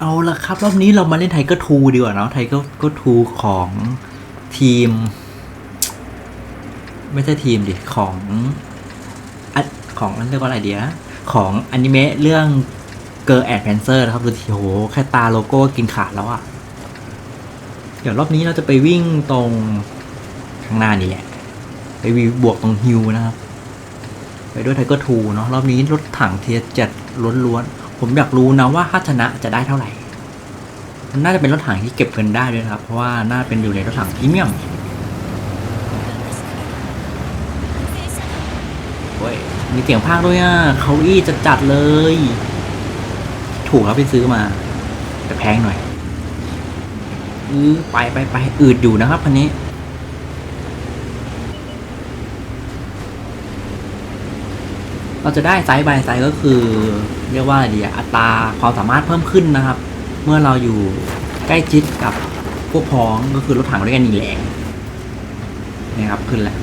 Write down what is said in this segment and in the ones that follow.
เอาละครับ รอบนี้เรามาเล่นไทเกอร์ทูดีกว่าเนาะไทเกอร์ทูของทีม ไม่ใช่ทีมดิ ของอของนั่นเรียกว่าอะไรเดียของอนิเมะเรื่องเกอร์แอดแพนเซอร์นะครับดูทีโหแค่ตาโลโก้กินขาดแล้วอะ่ะ เดี๋ยวรอบนี้เราจะไปวิ่งตรงข้างหน้านี่แหละ ไปวีบวกตรงฮิวนะครับ ไปด้วยไทเกอร์ทูเนาะรอบนี้รถถังเทียเจ็ดล้วนๆ ผมอยากรู้นะว่าถ้าชนะจะได้เท่าไหร่ มันน่าจะเป็นรถถังที่เก็บเงินได้ด้วยนะครับ เพราะว่าน่าเป็นอยู่ในรถถังพรีเมียมเว้ยมีเสียงภาคด้วยอะเขาอี้จะจัดเลย ถูกครับไปซื้อมา แต่แพงหน่อยอือไปไปไปอืดอยู่นะครับคันนี้ เราจะได้ไซส์บายไซส์ก็คือ เรียกว่าอะไรดีอะอัตราความสามารถเพิ่มขึ้นนะครับ เมื่อเราอยู่ใกล้ชิดกับพวกพ้องก็คือรถถังด้วยกันนี่แหละนะครับขึ้นแล้ว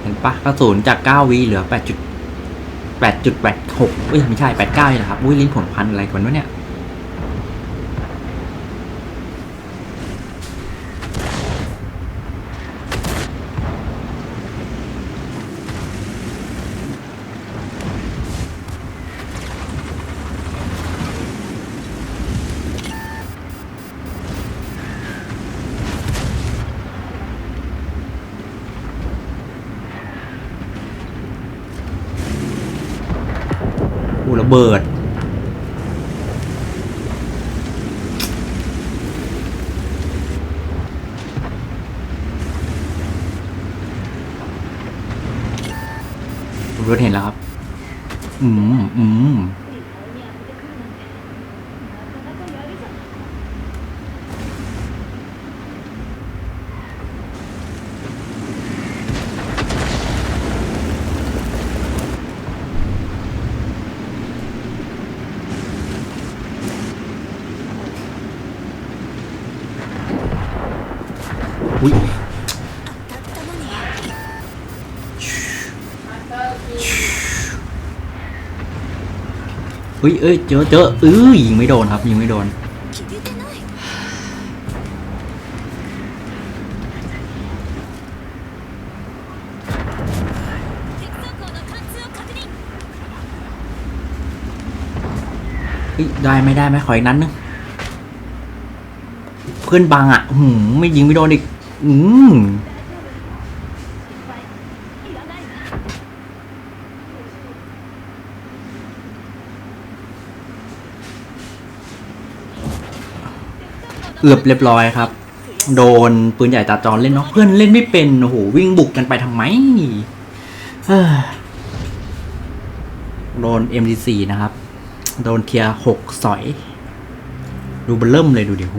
เห็นปะกระสุนจาก 9วิเหลือ8จุด8จุด86เอ้ยไม่ใช่ 89นี่แหละครับ อุ้ยลิ้นผลพันอะไรกันวะเนี่ย อูระเบิดรถเห็นแล้วครับ อืม อืม อุ้ยอุ้ยเอ้ยเจอเจอเอ้ยยิงไม่โดนครับยิงไม่โดนได้ไม่ได้ไหมขออีกนั้นนึงเพื่อนบังอะหืมไม่ยิงไม่โดนอีก อืมเกือบเรียบร้อยครับ โดนปืนใหญ่ตาจรเล่นเนาะเพื่อนเล่นไม่เป็นโอ้โหวิ่งบุกกันไปทำไมเฮ้ยโดน MD4 นะครับ โดนเทียร์หกสอย ดูเบลเริ่มเลยดูดิโห